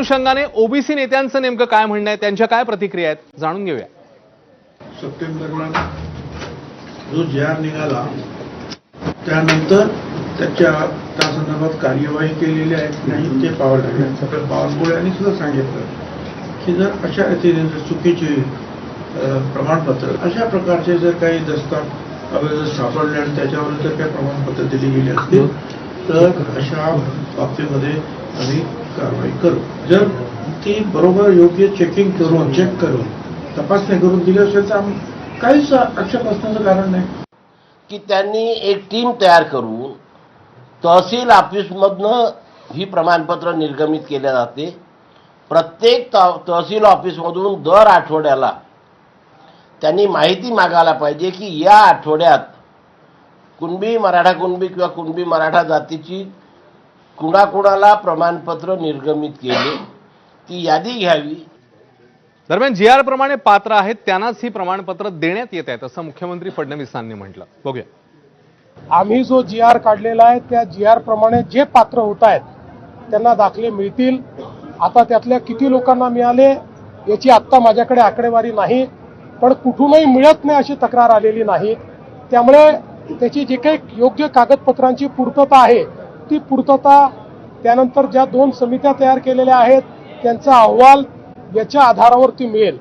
अनुषंगाने ओबीसी नेत्यांचं नेमकं काय म्हणणं आहे? त्यांच्या काय प्रतिक्रिया आहेत? जाणून घेऊया. सप्टेंबरला जो जी निघाला त्यानंतर त्याच्या त्यासंदर्भात कार्यवाही केलेली आहे. नाही ते पाहावं लागेल सगळं बावनकुळे यांनी सुद्धा सांगितलं की जर अशा रीतीने जर चुकीचे प्रमाणपत्र अशा प्रकारचे जर काही दस्तावेज सापडले आणि त्याच्यावर जर काही प्रमाणपत्र दिली गेली असतील तर अशा बाबतीमध्ये आम्ही कारवाई करू. जर ती बरोबर योग्य चेकिंग करून चेक करून तपासणी करून दिली असेल तर आम्ही काहीच आक्षेप असण्याचं कारण नाही. की त्यांनी एक टीम तयार करून तहसील ऑफिसमधनं ही प्रमाणपत्र निर्गमित केले जाते. प्रत्येक त तहसील ऑफिसमधून दर आठवड्याला त्यांनी माहिती मागायला पाहिजे की या आठवड्यात कुणबी मराठा कुणबी किंवा कुणबी मराठा जातीची कुणाकुणाला प्रमाणपत्र निर्गमित केले. ती यादी घ्यावी. दरम्यान जी आर प्रमाणे पात्र आहेत त्यांनाच ही प्रमाणपत्र देण्यात येत आहेत असं मुख्यमंत्री फडणवीसांनी म्हटलं. बघूया. आम्ही जो जी आर काढलेला आहे त्या जी आर प्रमाणे जे पात्र होत आहेत त्यांना दाखले मिळतील. आता त्यातल्या किती लोकांना मिळाले याची आत्ता माझ्याकडे आकडेवारी नाही. पण कुठूनही मिळत नाही अशी तक्रार आलेली नाही. त्यामुळे त्याची जी काही योग्य कागदपत्रांची पूर्तता आहे ती पूर्तता त्यानंतर ज्या दोन समित्या तयार केलेल्या आहेत त्यांचा अहवाल याच्या आधारावरती मिळेल.